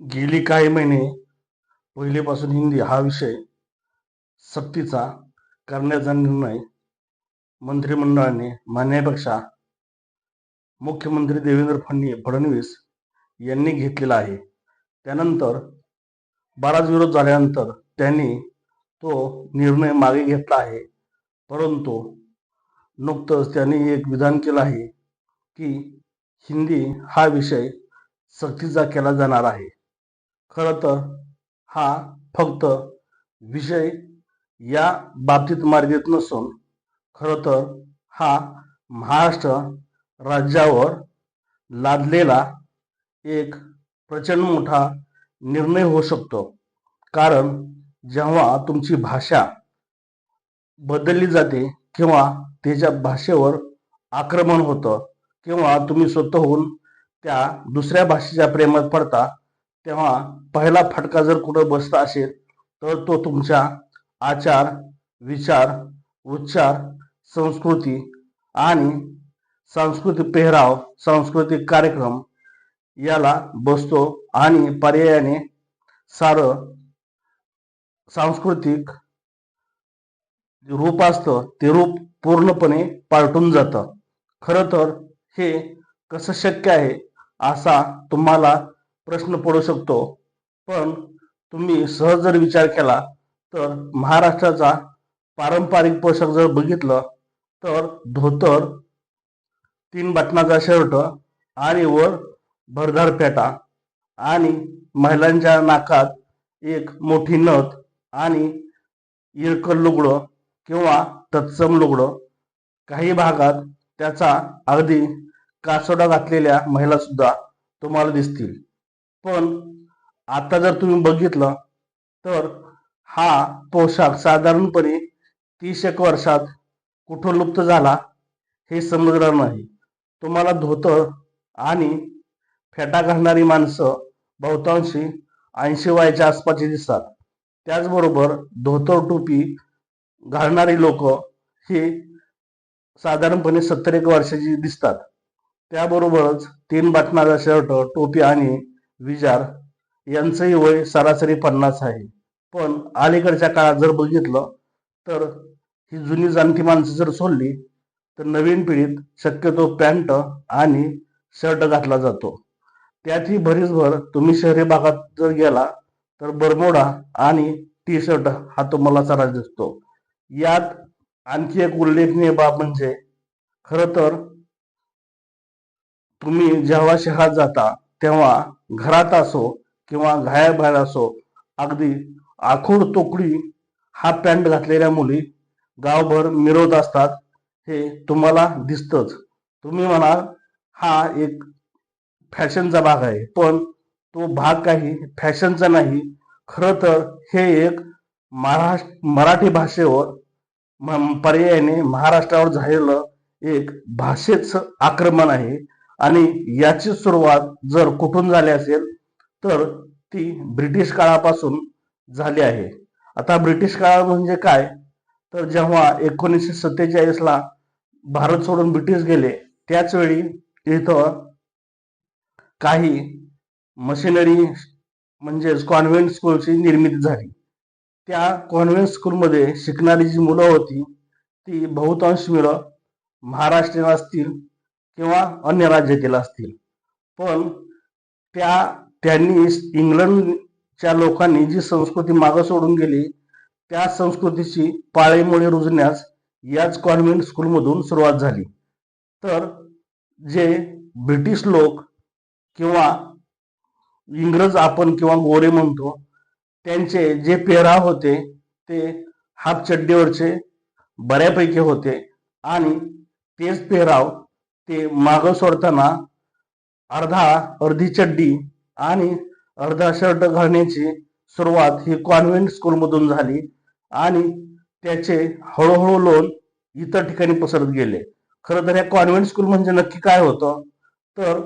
गेली काही महिने पहिलेपासून हिंदी हा विषय सक्तीचा करण्याचा निर्णय मंत्रिमंडळाने मानण्यापेक्षा मुख्यमंत्री देवेंद्र फडणी फडणवीस यांनी घेतलेला आहे. त्यानंतर बराच विरोध झाल्यानंतर त्यांनी तो निर्णय मागे घेतला आहे. परंतु नुकतंच त्यांनी एक विधान केलं आहे की हिंदी हा विषय सक्तीचा केला जाणार आहे. खरं तर हा फक्त विषय या बाबतीत मार्गीत नसून खरं तर हा महाराष्ट्र राज्यावर लादलेला एक प्रचंड मोठा निर्णय होऊ शकतो. कारण जेव्हा तुमची भाषा बदलली जाते किंवा त्याच्या भाषेवर आक्रमण होतं किंवा तुम्ही स्वतःहून त्या दुसऱ्या भाषेच्या प्रेमात पडता तेव्हा पहिला फटका जर कुठं बसला असेल तर तो तुमच्या आचार विचार उच्चार संस्कृती आणि सांस्कृतिक पेहराव सांस्कृतिक कार्यक्रम याला बसतो आणि पर्यायाने सारं सांस्कृतिक रूप असतं ते रूप पूर्णपणे पालटून जातं. खरं तर हे कसं शक्य आहे असा तुम्हाला प्रश्न पडू शकतो. पण तुम्ही सहज जर विचार केला तर महाराष्ट्राचा पारंपरिक पोशाख जर बघितलं तर धोतर तीन बटनाचा शर्ट आणि वर भरदार पेटा आणि महिलांच्या नाकात एक मोठी नथ आणि इरकल लुगडं किंवा तत्सम लुगडं. काही भागात त्याचा अगदी कासोडा घातलेल्या महिला सुद्धा तुम्हाला दिसतील. पण आता जर तुम्ही बघितलं तर हा पोशाख साधारणपणे तीस एक वर्षात कुठं लुप्त झाला हे समजणार नाही. तुम्हाला धोतर आणि फेटा घालणारी माणसं बहुतांशी ऐंशी वयाच्या आसपासची दिसतात. त्याचबरोबर धोतर टोपी घालणारी लोक ही साधारणपणे सत्तर एक वर्षाची दिसतात. त्याबरोबरच तीन बटनाचा शर्ट टोपी आणि विजार यांचंही वय सरासरी पन्नास आहे. पण अलीकडच्या काळात जर बघितलं तर ही जुनी जाणती माणसं जर सोडली तर नवीन पिढीत शक्यतो पॅन्ट आणि शर्ट घातला जातो. त्यातही भरीसभर तुम्ही शहरी भागात जर गेला तर बरमोडा आणि टी शर्ट हा तुम्हाला सरास दिसतो. यात आणखी एक उल्लेखनीय बाब म्हणजे खरं तर तुम्ही जेव्हा शहरात जाता तेव्हा घरात असो किंवा घायाबाहेर असो अगदी आखूड तोकडी हा पॅन्ट घातलेल्या मुली गावभर मिरवत असतात हे तुम्हाला दिसतच. तुम्ही म्हणाल हा एक फॅशनचा भाग आहे. पण तो भाग काही फॅशनचा नाही. खरं तर हे एक महाराष्ट्र मराठी भाषेवर पर्यायाने महाराष्ट्रावर झालेलं एक भाषेचं आक्रमण आहे. आणि याची सुरुवात जर कुठून झाली असेल तर ती ब्रिटिश काळापासून झाली आहे. आता ब्रिटिश काळ म्हणजे काय? तर जेव्हा एकोणीसशे सत्तेचाळीसला भारत सोडून ब्रिटिश गेले त्याच वेळी इथं काही मशिनरी म्हणजेच कॉन्व्हेंट स्कूलची निर्मिती झाली. त्या कॉन्व्हेंट स्कूलमध्ये शिकणारी जी मुलं होती ती बहुतांश मुलं महाराष्ट्रीयन असतील किंवा अन्य राज्यातील असतील. पण त्या त्यांनी इंग्लंडच्या लोकांनी जी संस्कृती मागं सोडून गेली त्या संस्कृतीची पाळेमुळे रुजण्यास याच कॉन्व्हेंट स्कूलमधून सुरुवात झाली. तर जे ब्रिटिश लोक किंवा इंग्रज आपण किंवा गोरे म्हणतो त्यांचे जे पेहराव होते ते हाफ चड्डीवरचे बऱ्यापैकी होते आणि तेच पेहराव ते मागं सोडताना अर्धा अर्धी चड्डी आणि अर्धा शर्ट घालण्याची सुरुवात ही कॉन्व्हेंट स्कूलमधून झाली आणि त्याचे हळूहळू लोन इतर ठिकाणी पसरत गेले. खरं तर या कॉन्व्हेंट स्कूल म्हणजे नक्की काय होतं? तर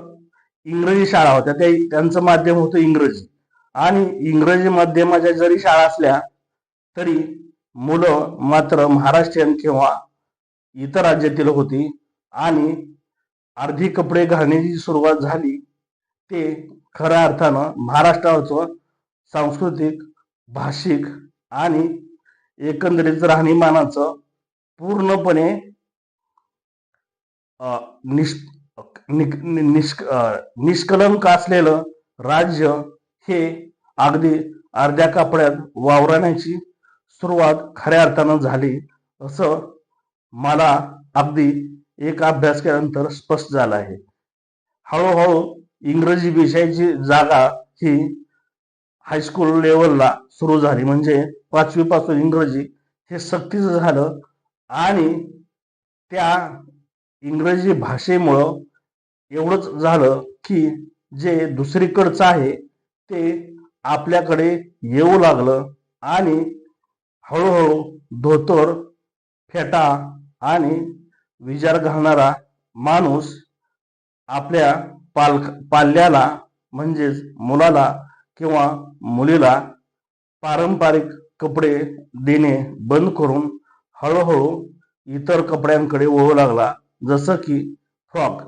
इंग्रजी शाळा होत्या. त्या त्यांचं माध्यम होतं इंग्रजी. आणि इंग्रजी माध्यमाच्या जरी शाळा असल्या तरी मुलं मात्र महाराष्ट्रीयन किंवा इतर राज्यातील होती आणि अर्धी कपडे घालण्याची सुरुवात झाली ते खऱ्या अर्थानं महाराष्ट्राचं सांस्कृतिक भाषिक आणि एकंदरीत राहणीमानाचं पूर्णपणे निष् नि- निष्क निष्कलंक असलेलं राज्य हे अगदी अर्ध्या कपड्यात वावरण्याची सुरुवात खऱ्या अर्थानं झाली असं मला अगदी एक अभ्यास केल्यानंतर स्पष्ट झालं आहे. हळूहळू इंग्रजी विषयाची जागा ही हायस्कूल लेवलला सुरू झाली. म्हणजे पाचवी पासून इंग्रजी हे सक्तीचं झालं आणि त्या इंग्रजी भाषेमुळं एवढंच झालं की जे दुसरीकडचं आहे ते आपल्याकडे येऊ लागलं आणि हळूहळू धोतर फेटा आणि विजार घालणारा माणूस आपल्या पालक पाल्याला म्हणजेच मुलाला किंवा मुलीला पारंपरिक कपडे देणे बंद करून हळूहळू इतर कपड्यांकडे वळू लागला. जसं की फ्रॉक.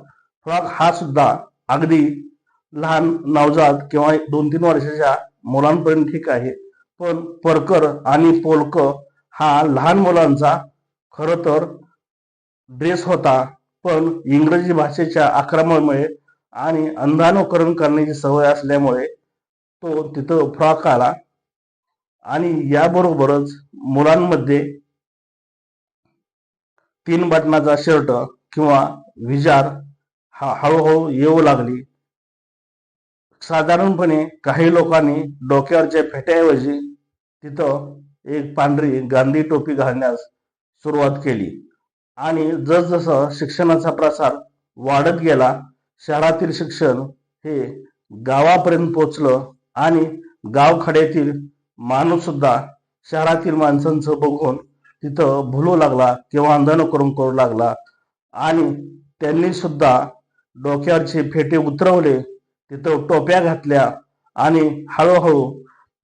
फ्रॉक हा सुद्धा अगदी लहान नवजात किंवा दोन तीन वर्षाच्या मुलांपर्यंत ठीक आहे. पण परकर आणि पोलक हा लहान मुलांचा खरं तर ड्रेस होता पण इंग्रजी भाषेच्या आक्रमणामुळे आणि अंधानुकरण करण्याची सवय असल्यामुळे तो तिथं फ्रॉक आला. आणि याबरोबरच मुलांमध्ये तीन बटनाचा शर्ट किंवा विजार हा हळूहळू येऊ लागली. साधारणपणे काही लोकांनी डोक्यावरच्या फेट्याऐवजी तिथं एक पांढरी गांधी टोपी घालण्यास सुरुवात केली. आणि जसजसं शिक्षणाचा प्रसार वाढत गेला शहरातील शिक्षण हे गावापर्यंत पोचलं आणि गावखड्यातील माणूससुद्धा शहरातील माणसांचं बघून तिथं भुलू लागला किंवा अंधनुकरण करू लागला. आणि त्यांनी सुद्धा डोक्यावरचे फेटे उतरवले तिथं टोप्या घातल्या आणि हळूहळू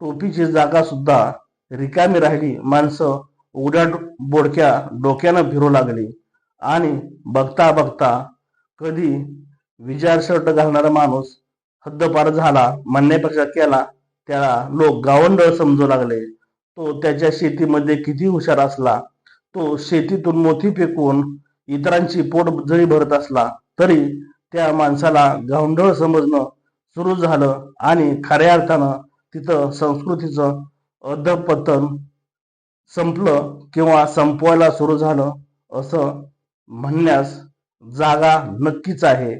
टोपीची जागा सुद्धा रिकामी राहिली. माणसं उड्या बोडक्या डोक्यानं फिरू लागली. आणि बघता बघता कधी विचार शर्ट घालणारा माणूस हद्दपार झाला म्हणण्यापेक्षा केला त्याला लोक गावंडळ समजू लागले. तो त्याच्या शेतीमध्ये किती हुशार असला तो शेतीतून मोती फेकून इतरांची पोट जरी भरत असला तरी त्या माणसाला गावंढळ समजणं सुरू झालं आणि खऱ्या अर्थानं तिथं संस्कृतीचं अधपतन संपलं किंवा संपवायला सुरू झालं असं म्हणण्यास जागा नक्कीच आहे.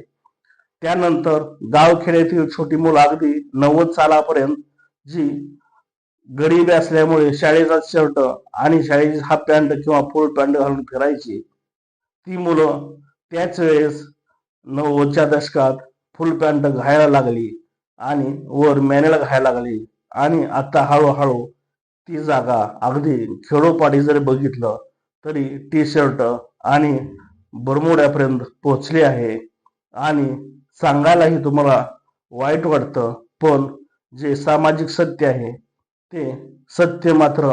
त्यानंतर गावखेड्यातील छोटी मुलं अगदी नव्वद सालापर्यंत जी गरीब असल्यामुळे शाळेचा शर्ट आणि शाळेची हाफ पॅन्ट किंवा फुल पॅन्ट घालून फिरायची ती मुलं त्याच वेळेस नव्वदच्या दशकात फुल पॅन्ट घायला लागली आणि वर मॅनेला घालायला लागली. आणि आता हळूहळू ती जागा अगदी खेडोपाडी जरी बघितलं तरी टी शर्ट आणि बरमोड्यापर्यंत पोचली आहे. आणि सांगायलाही तुम्हाला वाईट वाटतं पण जे सामाजिक सत्य आहे ते सत्य मात्र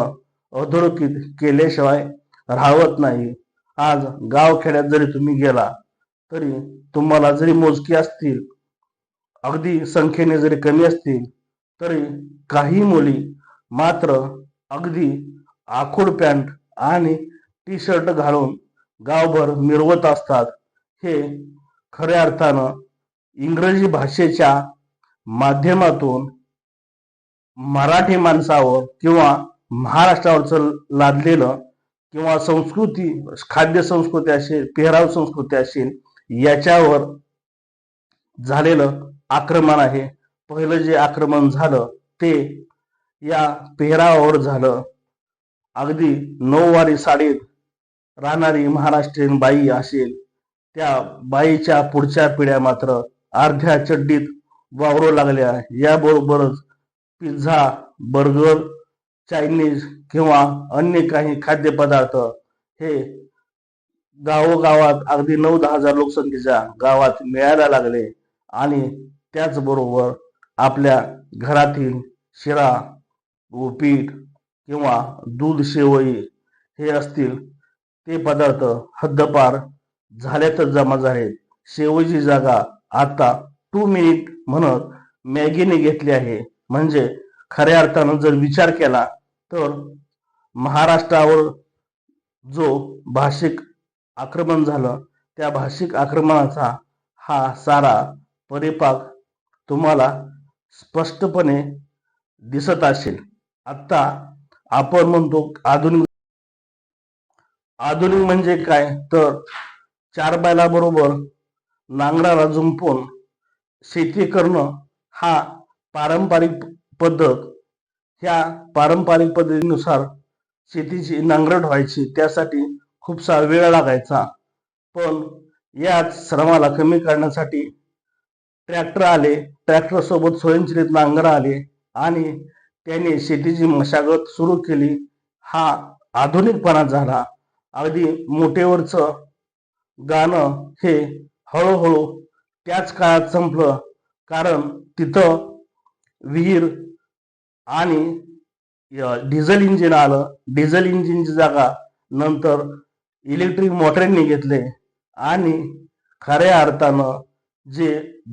अधोरेखित केल्याशिवाय राहत नाही. आज गावखेड्यात जरी तुम्ही गेला तरी तुम्हाला जरी मोजकी असतील अगदी संख्येने जरी कमी असतील तरी काही मुली मात्र अगदी आखूड पॅन्ट आणि टी शर्ट घालून गावभर मिरवत असतात. हे खऱ्या अर्थानं इंग्रजी भाषेच्या माध्यमातून मराठी माणसावर किंवा महाराष्ट्रावरचं लादलेलं किंवा संस्कृती खाद्य संस्कृती असेल पेहराव संस्कृती असेल याच्यावर झालेलं आक्रमण आहे. पहिलं जे आक्रमण झालं ते या पेहरावावर झालं. अगदी नऊवारी साडीत राहणारी महाराष्ट्रीयन बाई असेल. त्या बाईच्या पुढच्या पिढ्या मात्र अर्ध्या चड्डीत वावरू लागल्या. याबरोबरच पिझ्झा बर्गर चायनीज किंवा अन्य काही खाद्यपदार्थ हे गावोगावात अगदी नऊ दहा हजार लोकसंख्येच्या गावात मिळायला लागले आणि त्याचबरोबर आपल्या घरातील शिरा उपीट किंवा दूध शेवई हे असतील ते पदार्थ हद्दपार झाल्यातच जमा झाले. शेवईची जागा आता टू मिनिट म्हणत मॅगीने घेतली आहे. म्हणजे खऱ्या अर्थानं जर विचार केला तर महाराष्ट्रावर जो भाषिक आक्रमण झालं त्या भाषिक आक्रमणाचा हा सारा परिपाक तुम्हाला स्पष्टपणे दिसत असेल. आता आपण म्हणतो आधुनिक आधुनिक म्हणजे काय? तर चार बैलाबरोबर नांगराला जुंपून शेती करणं हा पारंपरिक पद्धत. ह्या पारंपरिक पद्धतीनुसार शेतीची नांगरट व्हायची त्यासाठी खूपसा वेळ लागायचा. पण याच श्रमाला कमी करण्यासाठी ट्रॅक्टर आले ट्रॅक्टर सोबत स्वयंचलित नांगर आले आणि त्याने शेतीची मशागत सुरू केली. हा आधुनिकपणा झाला. अगदी मोठेवरचं गाणं हे हळूहळू त्याच काळात संपलं. कारण तिथं विहीर आणि डिझेल इंजिन आलं. डिझेल इंजिनची जागा नंतर इलेक्ट्रिक मोटरींनी घेतले. आणि खऱ्या अर्थानं जे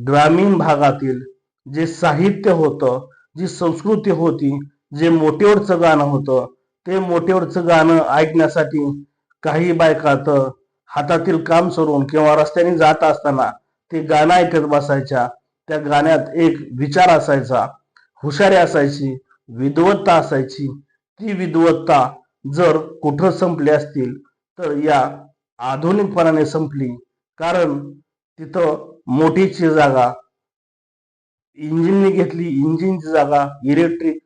ग्रामीण भागातील जे साहित्य होतं जी संस्कृती होती जे मोठेवरचं गाणं होतं ते मोठेवरचं गाणं ऐकण्यासाठी काही बायका तर हातातील काम सोडून किंवा रस्त्याने जात असताना ते गाणं ऐकत बसायच्या. त्या गाण्यात एक विचार असायचा. हुशारी असायची विद्वत्ता असायची. ती विद्वत्ता जर कुठं संपली असतील तर या आधुनिकपणाने संपली. कारण तिथं मोठीची जागा इंजिनने घेतली इंजिनची जागा इलेक्ट्रिक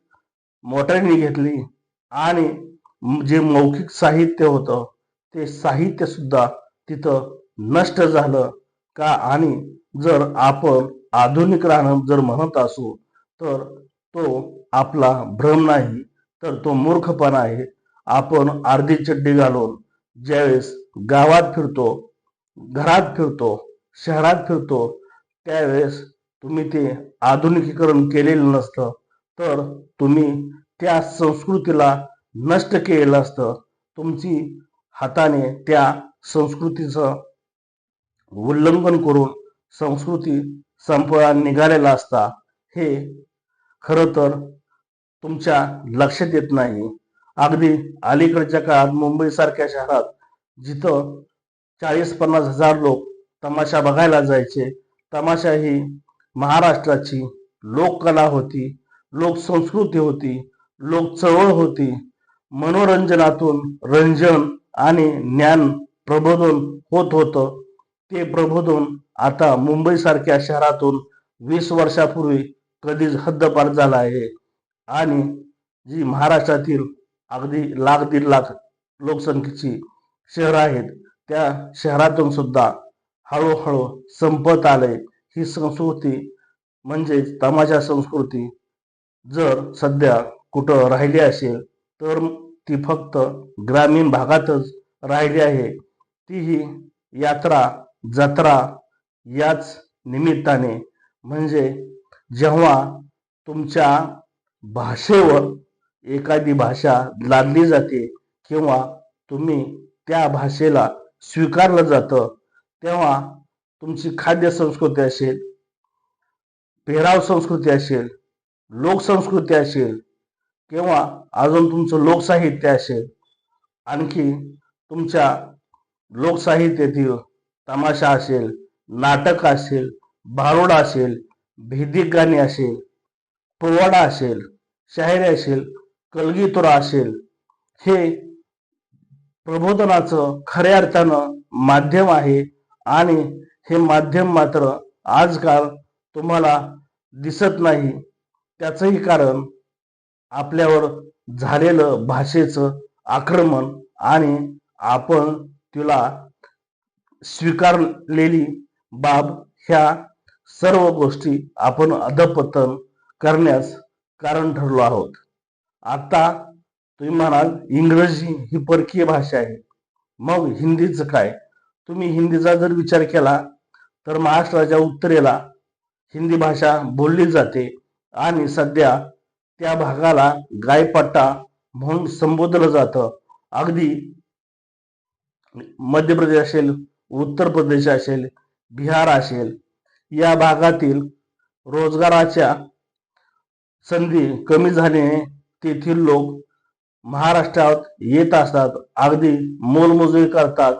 मोटरने घेतली आणि जे मौखिक साहित्य होतं ते साहित्य सुद्धा तिथं नष्ट झालं का? आणि जर आपण आधुनिक राहणं जर म्हणत असू तर तो आपला भ्रम नाही तर तो मूर्खपणा आहे. आपण अर्धी चड्डी घालून ज्यावेळेस गावात फिरतो घरात फिरतो शहरात फिरतो त्यावेळेस तुम्ही ते आधुनिकीकरण केलेलं नसतं तर तुम्ही त्या संस्कृतीला नष्ट केलेलं असतं. तुमची हाताने त्या संस्कृतीचं उल्लंघन करून संस्कृती संपळा निघालेला असता हे खरं तर तुमच्या लक्षात येत नाही. अगदी अलीकडच्या काळात मुंबईसारख्या शहरात जिथं चाळीस पन्नास हजार लोक तमाशा बघायला जायचे तमाशा ही महाराष्ट्राची लोककला होती लोकसंस्कृती होती लोक चळवळ होती. मनोरंजनातून रंजन आणि ज्ञान प्रबोधन होत होतं. ते प्रबोधन आता मुंबईसारख्या शहरातून वीस वर्षापूर्वी कधीच हद्दपार झाला आहे. आणि जी महाराष्ट्रातील अगदी लाख दीड लाख लोकसंख्येची शहरं आहेत त्या शहरातून सुद्धा हळूहळू संपत आले ही संस्कृती म्हणजेच तमाशा संस्कृती. जर सध्या कुठं राहिली असेल तर ती फक्त ग्रामीण भागातच राहिली आहे. तीही यात्रा जत्रा याच निमित्ताने. म्हणजे जेव्हा तुमच्या भाषेवर एखादी भाषा लादली जाते किंवा तुम्ही त्या भाषेला स्वीकारलं जातं तेव्हा तुमची खाद्य संस्कृती असेल पेहराव संस्कृती असेल लोकसंस्कृती असेल किंवा अजून तुमचं लोकसाहित्य असेल आणखी तुमच्या लोकसाहित्यातील तमाशा असेल नाटक असेल भारुड असेल भेदिक गाणी असेल पोवाडा असेल शायरी असेल कलगीतुरा असेल हे प्रबोधनाचं खऱ्या अर्थानं माध्यम आहे आणि हे माध्यम मात्र आजकाल तुम्हाला दिसत नाही. त्याचंही कारण आपल्यावर झालेलं भाषेचं आक्रमण आणि आपण तिला स्वीकारलेली बाब ह्या सर्व गोष्टी आपण अधपतन करण्यास कारण ठरलो आहोत. आता तुम्ही म्हणाल इंग्रजी ही परकीय भाषा आहे. मग हिंदीचं काय? तुम्ही हिंदीचा जर विचार केला तर महाराष्ट्राच्या उत्तरेला हिंदी भाषा बोलली जाते आणि सध्या त्या भागाला गायपट्टा म्हणून संबोधलं जातं. अगदी मध्य प्रदेश असेल उत्तर प्रदेश असेल बिहार असेल या भागातील रोजगाराच्या संधी कमी झाल्याने तेथील लोक महाराष्ट्रात येत असतात अगदी मोलमजुरी करतात.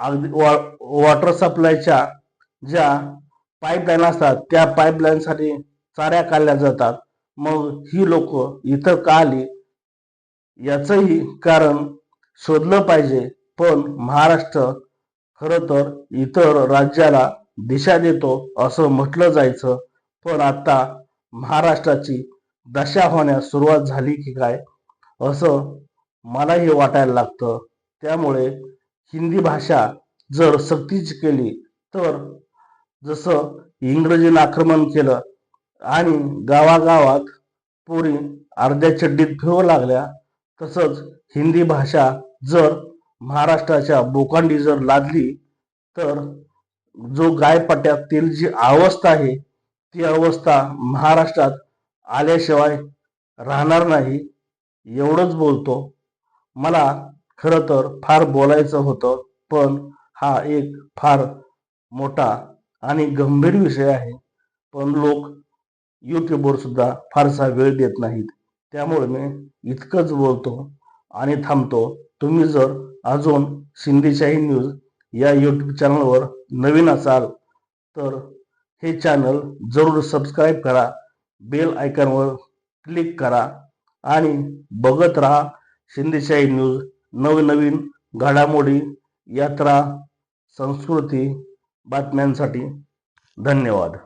अगदी वॉ वॉटर सप्लायच्या ज्या पाईपलाईन असतात त्या पाईपलाईनसाठी चाऱ्या काढल्या जातात. मग ही लोक इथं का आली? याचंही कारण शोधलं पाहिजे. पण महाराष्ट्र खरं तर इतर राज्याला दिशा देतो असं म्हटलं जायचं. पण आता महाराष्ट्राची दशा होण्यास सुरुवात झाली की काय? असं मलाही वाटायला लागतं. त्यामुळे हिंदी भाषा जर सक्तीची केली तर जसं इंग्रजीनं आक्रमण केलं आणि गावागावात पोरी अर्ध्या चड्डीत फिरू लागल्या तसंच हिंदी भाषा जर महाराष्ट्राच्या बोकांडी जर लादली तर जो गायपट्ट्यातील जी अवस्था आहे ती अवस्था महाराष्ट्रात आल्याशिवाय राहणार नाही एवढंच बोलतो. मला खरं तर फार बोलायचं होतं पण हा एक फार मोठा आणि गंभीर विषय आहे. पण लोक यूट्यूबवर सुद्धा फारसा वेळ देत नाहीत. त्यामुळे मी इतकंच बोलतो आणि थांबतो. तुम्ही जर अजून सिंधीशाही न्यूज या यूट्यूब चॅनलवर नवीन असाल तर हे चॅनल जरूर सबस्क्राईब करा. बेल आयकॉनवर क्लिक करा आणि बघत राहा सिंधीशाही न्यूज नवनवीन घडामोडी यात्रा संस्कृती बातम्यांसाठी धन्यवाद.